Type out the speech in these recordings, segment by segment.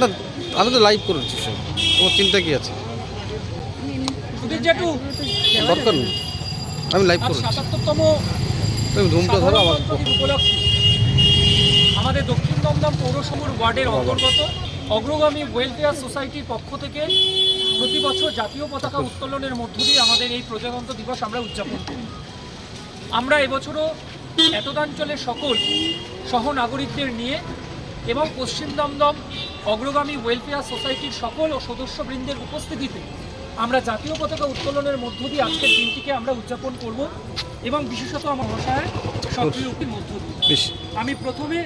না আমি তো লাইভ করেছি সব। তোমার চিন্তা কি আছে? দরকার নেই। আমি লাইভ করেছি। তুমি ধুমটা ধরো আমার আমাদের দক্ষিণ দমদম পৌরসভার ওয়ার্ডের অন্তর্গত অগ্রগামী ওয়েলফেয়ার সোসাইটির পক্ষ থেকে প্রতি বছর জাতীয় পতাকা উত্তোলনের মধ্য দিয়ে আমাদের এই প্রজাতন্ত্র দিবস আমরা উদযাপন করি। আমরা এবছরও এতদাঞ্চলের সকল সহনাগরিকদের নিয়ে এবং পশ্চিম দমদম অগ্রগামী ওয়েলফেয়ার সোসাইটির সকল ও সদস্যবৃন্দের উপস্থিতিতে আমরা জাতীয় পতাকা উত্তোলনের মধ্য দিয়ে আজকের দিনটিকে আমরা উদযাপন করব এবং বিশেষত আমার ভাষায় সক্রিয় মধ্য দিয়ে। আমি প্রথমে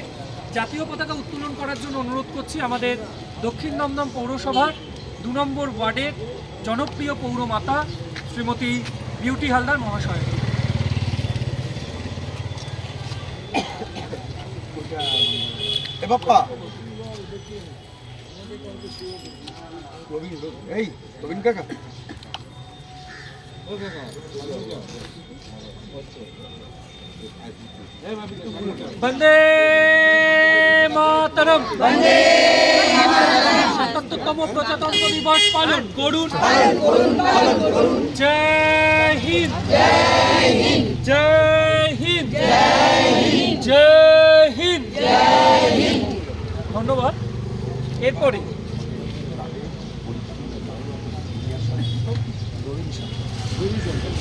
জাতীয় পতাকা উত্তোলন করার জন্য অনুরোধ করছি আমাদের দক্ষিণ দমদম পৌরসভার দু নম্বর ওয়ার্ডের জনপ্রিয় পৌরমাতা শ্রীমতী বিউটি হালদার মহাশয়। এ বাপ্পা রবিন এই রবিন কাকা বন্দে মাতরম বন্দে সাতাত্তরতম প্রজাতন্ত্র দিবস পালন করুন জয় হিন্দ জয় হিন্দ জয় হিন্দ ধন্যবাদ। এরপরে।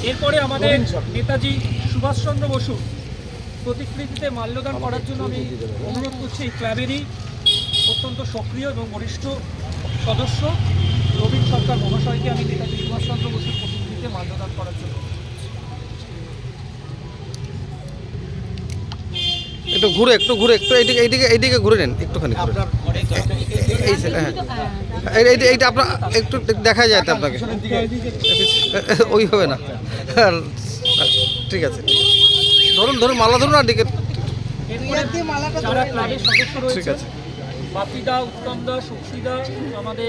এরপরে আমাদের নেতাজি সুভাষচন্দ্র বসু প্রতিকৃতিতে মাল্যদান করার জন্য আমি অনুরোধ করছি এই ক্লাবেরই অত্যন্ত সক্রিয় এবং বরিষ্ঠ সদস্য। রবীন সরকার মহাশয়কে আমি নেতাজি সুভাষচন্দ্র বসুর প্রতিকৃতিতে মাল্যদান করার জন্য একটু ঘুরে একটু ঘুরে, একটু এইদিকে এইদিকে এইদিকে ঘুরে নেন, একটুখানি ঘুরে এই হ্যাঁ। এই- এইটা এইটা আপনার, একটু দেখা যায় আপনাকে। ওই হবে না। ঠিক আছে ধরুন ধরুন, মালা ধরুন আর দিকে। ঠিক আছে।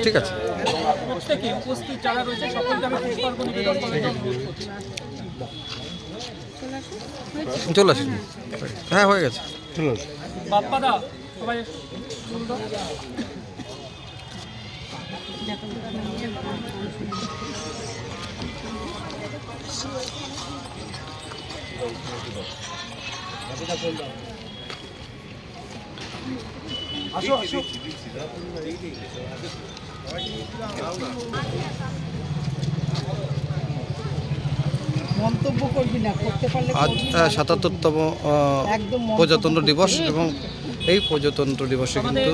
ঠিক আছে। চলে আসুন। হ্যাঁ হয়ে গেছে। চলে আসুন। বাপ্পাদা সবাই আসো আসো। মন্তব্য করবি না করতে পারলে আজ সাতাত্তরতম প্রজাতন্ত্র দিবস এবং এই প্রজাতন্ত্র দিবসে কিন্তু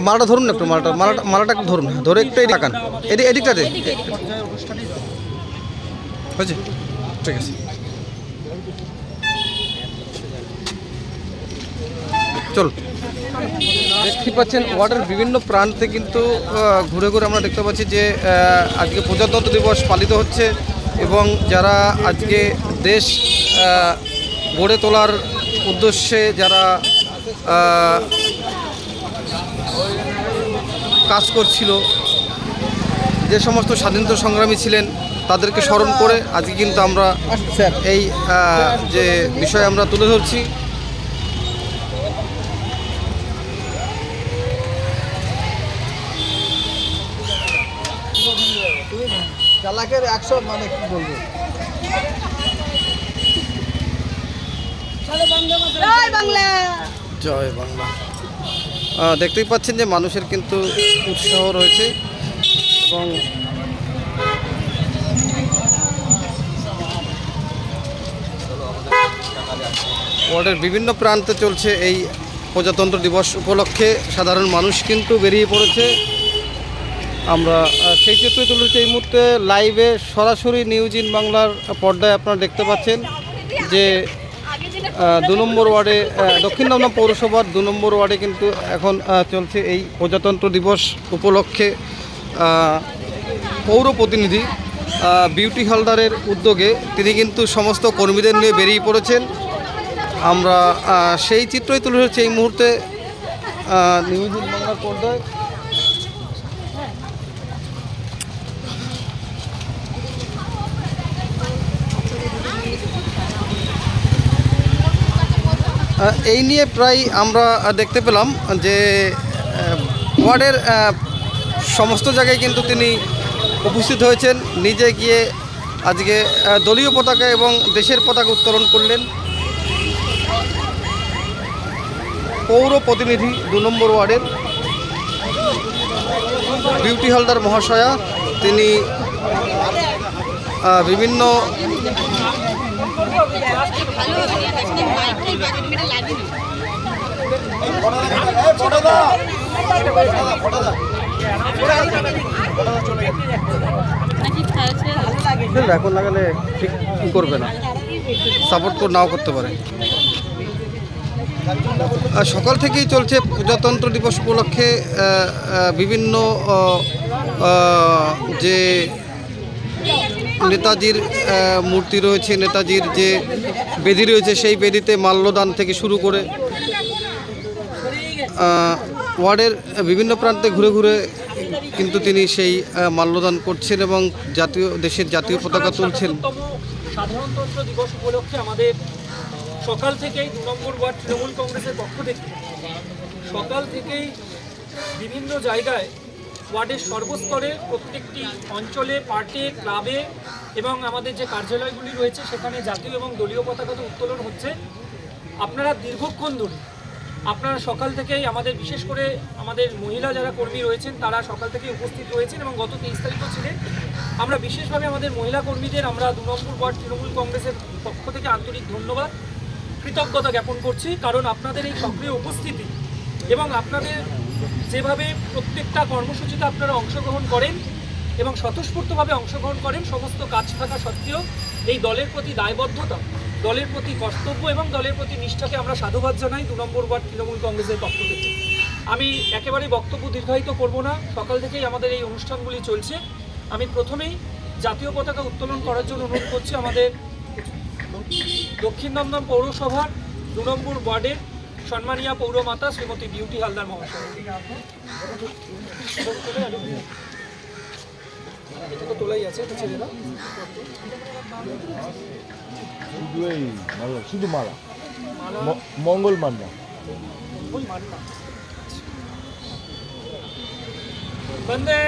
মালাটা ধরুন একটু মালাটা মালাটা মালাটা একটু ধরুন হ্যাঁ, ধরে একটু এই টাকান এদিক। এদিকটাতে হয়েছে? ঠিক আছে। চল। দেখতে পাচ্ছেন ওয়ার্ডের বিভিন্ন প্রান্তে কিন্তু ঘুরে ঘুরে আমরা দেখতে পাচ্ছি যে আজকে প্রজাতন্ত্র দিবস পালিত হচ্ছে এবং যারা আজকে দেশ গড়ে তোলার উদ্দেশ্যে যারা কাজ করছিল যে সমস্ত স্বাধীনতা সংগ্রামী ছিলেন তাদেরকে স্মরণ করে আজকে কিন্তু আমরা এই যে বিষয় আমরা তুলে ধরছি। চালাকের একশো মানে কি বলব? জয় বাংলা। জয় বাংলা। দেখতেই পাচ্ছেন যে মানুষের কিন্তু উৎসাহ রয়েছে এবং ওয়ার্ডের বিভিন্ন প্রান্তে চলছে এই প্রজাতন্ত্র দিবস উপলক্ষে সাধারণ মানুষ কিন্তু বেরিয়ে পড়েছে। আমরা সেই চিত্রই তুলেছি এই মুহূর্তে লাইভে সরাসরি নিউজ ইন বাংলার পর্দায় আপনারা দেখতে পাচ্ছেন যে দু নম্বর ওয়ার্ডে দক্ষিণ দমদম পৌরসভার দু নম্বর ওয়ার্ডে কিন্তু এখন চলছে এই প্রজাতন্ত্র দিবস উপলক্ষে পৌর প্রতিনিধি বিউটি হালদারের উদ্যোগে তিনি কিন্তু সমস্ত কর্মীদের নিয়ে বেরিয়ে পড়েছেন। আমরা সেই চিত্রই তুলে ধরছি এই মুহূর্তে নিউজ ইন বাংলার পর্দায়। এই নিয়ে প্রায় আমরা দেখতে পেলাম যে ওয়ার্ডের সমস্ত জায়গায় কিন্তু তিনি উপস্থিত হয়েছেন। নিজে গিয়ে আজকে দলীয় পতাকা এবং দেশের পতাকা উত্তোলন করলেন। পৌর প্রতিনিধি দু নম্বর ওয়ার্ডের বিউটি হালদার মহাশয়া, তিনি বিভিন্ন এখানে লাগালে ঠিক করবে না? সাপোর্ট নাও করতে পারে। সকাল থেকেই চলছে প্রজাতন্ত্র দিবস উপলক্ষে বিভিন্ন যে নেতাজির মূর্তি রয়েছে, নেতাজির যে বেদি রয়েছে, সেই বেদিতে মাল্যদান থেকে শুরু করে ওয়ার্ডের বিভিন্ন প্রান্তে ঘুরে ঘুরে কিন্তু তিনি সেই মাল্যদান করছেন এবং জাতীয়, দেশের জাতীয় পতাকা তুলছেন। সকাল থেকেই দু নম্বর ওয়ার্ড তৃণমূল কংগ্রেসের পক্ষ থেকে, সকাল থেকেই বিভিন্ন জায়গায় ওয়ার্ডের সর্বস্তরে প্রত্যেকটি অঞ্চলে পার্টে ক্লাবে এবং আমাদের যে কার্যালয়গুলি রয়েছে, সেখানে জাতীয় এবং দলীয় পতাকাতে উত্তোলন হচ্ছে। আপনারা দীর্ঘক্ষণ ধরে, আপনারা সকাল থেকেই আমাদের, বিশেষ করে আমাদের মহিলা যারা কর্মী রয়েছেন, তারা সকাল থেকেই উপস্থিত রয়েছেন এবং গত তেইশ তারিখও ছিলেন। আমরা বিশেষভাবে আমাদের মহিলা কর্মীদের, আমরা দু নম্বর ওয়ার্ড তৃণমূল কংগ্রেসের পক্ষ থেকে আন্তরিক ধন্যবাদ, কৃতজ্ঞতা জ্ঞাপন করছি। কারণ আপনাদের এই সক্রিয় উপস্থিতি এবং আপনাদের যেভাবে প্রত্যেকটা কর্মসূচিতে আপনারা অংশগ্রহণ করেন এবং স্বতঃস্ফূর্তভাবে অংশগ্রহণ করেন, সমস্ত কাজ থাকা সত্ত্বেও এই দলের প্রতি দায়বদ্ধতা, দলের প্রতি কর্তব্য এবং দলের প্রতি নিষ্ঠাকে আমরা সাধুবাদ জানাই দু নম্বর ওয়ার্ড তৃণমূল কংগ্রেসের পক্ষ থেকে। আমি একেবারে বক্তব্য দীর্ঘায়িত করব না, সকাল থেকেই আমাদের এই অনুষ্ঠানগুলি চলছে। আমি প্রথমেই জাতীয় পতাকা উত্তোলন করার জন্য অনুরোধ করছি আমাদের দক্ষিণ দমদম পৌরসভার দু নম্বর ওয়ার্ডের সম্মানীয় পৌরমাতা শ্রীমতী বিউটি হালদার মহাশয়। এটা তো তোলাই আছে এটা ছেড়ে দাও। শুধু এই মালা শুধু মালা। মঙ্গল মানটা বন্দে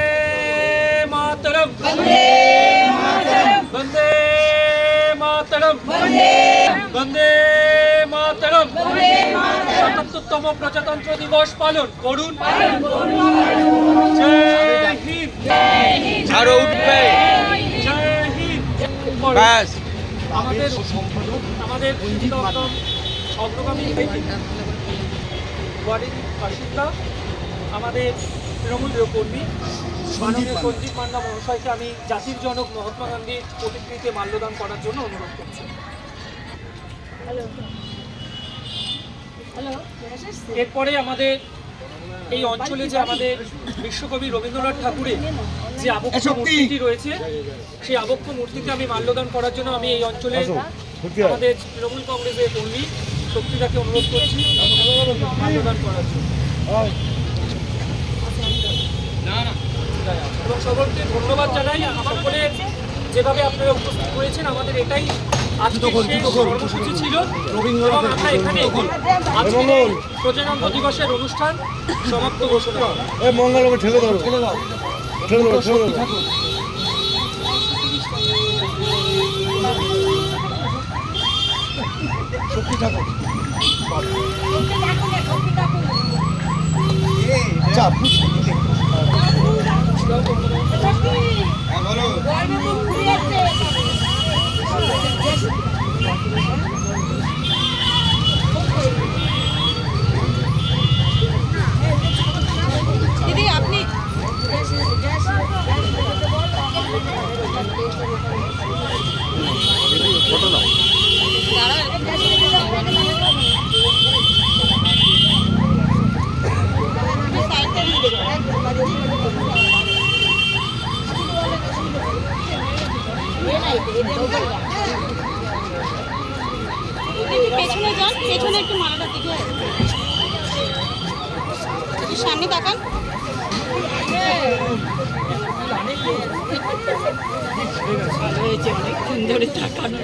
মাতরম। বন্দে মাতরম। বন্দে মাতরম। বন্দে মাতরম। সাতাত্তরতম প্রজাতন্ত্র দিবস পালন করুন। জয় হিন্দ। আরও উঠবে। জয় হিন্দ। আমাদের আমাদের অগ্রগামী ওয়ার্ডের বাসিন্দা আমাদের তৃণমূল কর্মী মাননীয় সঞ্জীব মান্না মহাশয়কে আমি জাতির জনক মহাত্মা গান্ধীর প্রতিকৃতিতে মাল্যদান করার জন্য অনুরোধ করছি। এরপরে আমাদের এই অঞ্চলে যে আমাদের বিশ্বকবি রবীন্দ্রনাথ ঠাকুরের যে আবক্ষ মূর্তিটি রয়েছে সেই আবক্ষ মূর্তিতে আমি মাল্যদান করার জন্য আমি এই অঞ্চলে আমাদের তৃণমূল কংগ্রেসের কর্মী শক্তিদাকে অনুরোধ করছি মাল্যদান করার জন্য। এবং সকলকে ধন্যবাদ জানাই। সকলে যেভাবে আপনারা উপস্থিত হয়েছেন আমাদের এটাই ছিল এবং আমরা এখানে আজকে প্রজাতন্ত্র দিবসের অনুষ্ঠান সমাপ্ত ঘোষণা। করি। এ মঙ্গল ঠেলে ঠেলে দাও। ঠেলে ধরো ঠেলে ধরো আচ্ছা পেছনে যান পেছনে একটু মালাটা দিকে সামনে তাকান। ভালো হয়েছে অনেকক্ষণ ধরে তাকানো